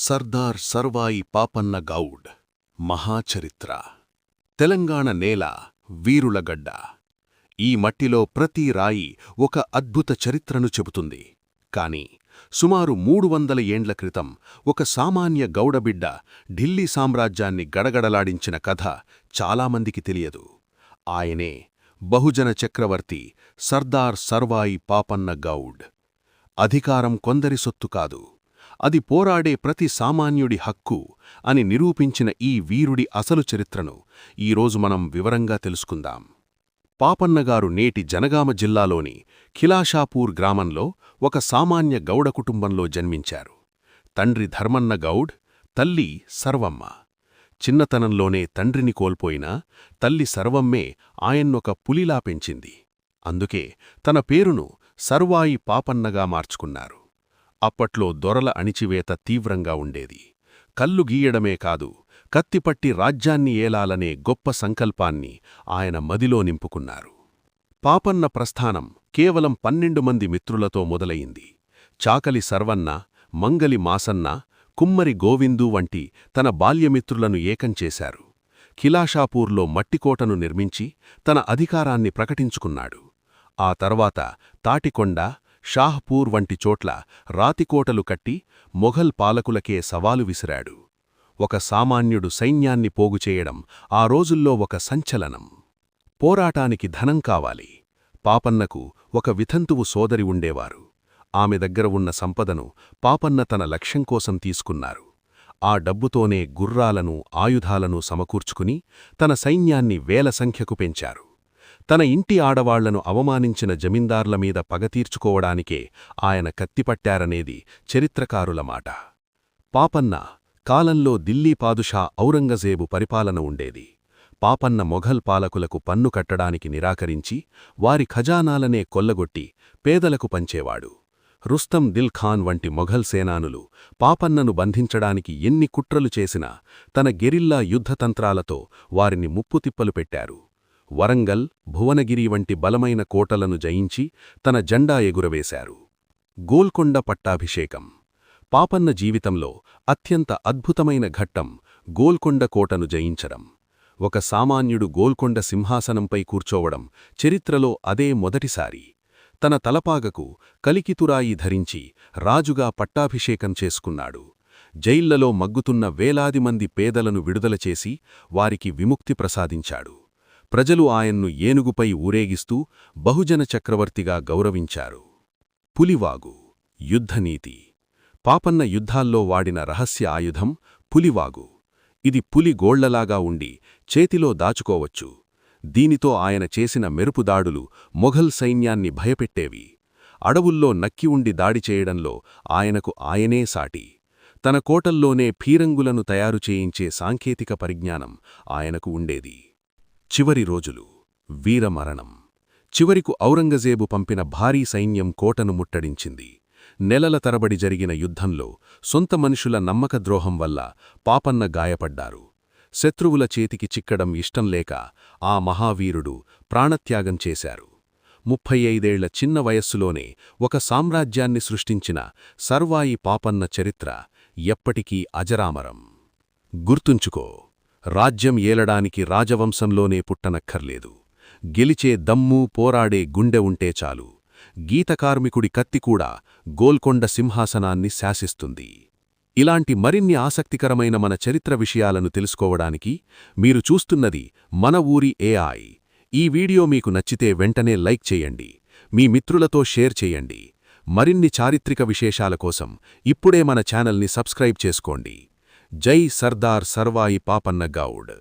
సర్దార్ సర్వాయి పాపన్న గౌడ్ మహాచరిత్ర. తెలంగాణ నేల వీరుల గడ్డ ఈ మట్టిలో ప్రతి రాయి ఒక అద్భుత చరిత్రను చెబుతుంది. కాని సుమారు మూడు వందల ఏండ్ల క్రితం ఒక సామాన్య గౌడబిడ్డ ఢిల్లీ సామ్రాజ్యాన్ని గడగడలాడించిన కథ చాలామందికి తెలియదు. ఆయనే బహుజన చక్రవర్తి సర్దార్ సర్వాయి పాపన్న గౌడ్. అధికారం కొందరి సొత్తు కాదు. అది పోరాడే ప్రతి సామాన్యుడి హక్కు అని నిరూపించిన ఈ వీరుడి అసలు చరిత్రను ఈరోజు మనం వివరంగా తెలుసుకుందాం. పాపన్నగారు నేటి జనగామ జిల్లాలోని ఖిలాషాపూర్ గ్రామంలో ఒక సామాన్య గౌడ కుటుంబంలో జన్మించారు. తండ్రి ధర్మన్న గౌడ్ తల్లి సర్వమ్మ. చిన్నతనంలోనే తండ్రిని కోల్పోయినా తల్లి సర్వమ్మే ఆయన్నొక పులిలా పెంచింది. అందుకే తన పేరును సర్వాయి పాపన్నగా మార్చుకున్నారు. అప్పట్లో దొరల అణిచివేత తీవ్రంగా ఉండేది. కల్లు గీయడమే కాదు కత్తిపట్టి రాజ్యాన్ని ఏలాలనే గొప్ప సంకల్పాన్ని ఆయన మదిలో నింపుకున్నారు. పాపన్న ప్రస్థానం కేవలం పన్నెండు మంది మిత్రులతో మొదలయింది చాకలి సర్వన్న మంగలి మాసన్న కుమ్మరి గోవిందు వంటి తన బాల్యమిత్రులను ఏకంచేశారు కిలాషాపూర్లో మట్టికోటను నిర్మించి తన అధికారాన్ని ప్రకటించుకున్నాడు. ఆ తర్వాత తాటికొండ షాహ్పూర్ వంటి చోట్ల రాతికోటలు కట్టి మొఘల్ పాలకులకే సవాలు విసిరాడు. ఒక సామాన్యుడు సైన్యాన్ని పోగుచేయడం ఆ రోజుల్లో ఒక సంచలనం. పోరాటానికి ధనం కావాలి. పాపన్నకు ఒక వితంతువు సోదరి ఉండేవారు. ఆమె దగ్గర ఉన్న సంపదను పాపన్న తన లక్ష్యం కోసం తీసుకున్నారు. ఆ డబ్బుతోనే గుర్రాలను ఆయుధాలను సమకూర్చుకుని తన సైన్యాన్ని వేల సంఖ్యకు పెంచారు. తన ఇంటి ఆడవాళ్ళను అవమానించిన జమీందార్ల మీద పగతీర్చుకోవడానికే ఆయన కత్తిపట్టారనేది చరిత్రకారుల మాట. పాపన్న కాలంలో దిల్లీ పాదుషా ఔరంగజేబు పరిపాలన ఉండేది. పాపన్న మొఘల్ పాలకులకు పన్ను కట్టడానికి నిరాకరించి వారి ఖజానాలనే కొల్లగొట్టి పేదలకు పంచేవాడు. రుస్తం దిల్ ఖాన్ వంటి మొఘల్ సేనానులు పాపన్నను బంధించడానికి ఎన్ని కుట్రలు చేసినా తన గెరిల్లా యుద్ధతంత్రాలతో వారిని ముప్పుతిప్పలు పెట్టారు. వరంగల్ భువనగిరి వంటి బలమైన కోటలను జయించి తన జెండా ఎగురవేశారు. గోల్కొండ పట్టాభిషేకం. పాపన్న జీవితంలో అత్యంత అద్భుతమైన ఘట్టం గోల్కొండ కోటను జయించడం. ఒక సామాన్యుడు గోల్కొండ సింహాసనంపై కూర్చోవడం చరిత్రలో అదే మొదటిసారి. తన తలపాగకు కలికితురాయి ధరించి రాజుగా పట్టాభిషేకం చేసుకున్నాడు. జైళ్ళలో మగ్గుతున్న వేలాది మంది పేదలను విడుదల చేసి వారికి విముక్తి ప్రసాదించాడు. ప్రజలు ఆయన్ను ఏనుగుపై ఊరేగిస్తూ బహుజన చక్రవర్తిగా గౌరవించారు. పులివాగు యుద్ధనీతి. పాపన్న యుద్ధాల్లో వాడిన రహస్య ఆయుధం పులివాగు. ఇది పులి గోళ్ళలాగా ఉండి చేతిలో దాచుకోవచ్చు. దీనితో ఆయన చేసిన మెరుపుదాడులు మొఘల్ సైన్యాన్ని భయపెట్టేవి. అడవుల్లో నక్కి ఉండి దాడి చేయడంలో ఆయనకు ఆయనే సాటి. తన కోటల్లోనే ఫీరంగులను తయారు చేయించే సాంకేతిక పరిజ్ఞానం ఆయనకు ఉండేది. చివరి రోజులు. వీరమరణం. చివరికు ఔరంగజేబు పంపిన భారీ సైన్యం కోటను ముట్టడించింది. నెలల తరబడి జరిగిన యుద్ధంలో సొంత మనుషుల నమ్మకద్రోహం వల్ల పాపన్న గాయపడ్డారు. శత్రువుల చేతికి చిక్కడం ఇష్టంలేక ఆ మహావీరుడు ప్రాణత్యాగం చేశారు. ముప్పై ఐదేళ్ళ చిన్న వయస్సులోనే ఒక సామ్రాజ్యాన్ని సృష్టించిన సర్వాయి పాపన్న చరిత్ర ఎప్పటికీ అజరామరం. గుర్తుంచుకో రాజ్యం ఏలడానికి రాజవంశంలోనే పుట్టనక్కర్లేదు. గెలిచే దమ్ము పోరాడే గుండె ఉంటే చాలు. గీతకార్మికుడి కత్తికూడా గోల్కొండ సింహాసనాన్ని శాసిస్తుంది. ఇలాంటి మరిన్ని ఆసక్తికరమైన మన చరిత్ర విషయాలను తెలుసుకోవడానికి మీరు చూస్తున్నది మన ఊరి ఏఐ. ఈ వీడియో మీకు నచ్చితే వెంటనే లైక్ చేయండి. మీ మిత్రులతో షేర్ చేయండి. మరిన్ని చారిత్రక విశేషాల కోసం ఇప్పుడే మన ఛానల్ని సబ్స్క్రైబ్ చేసుకోండి. జై సర్దార్ సర్వాయి పాపన్న గౌడ్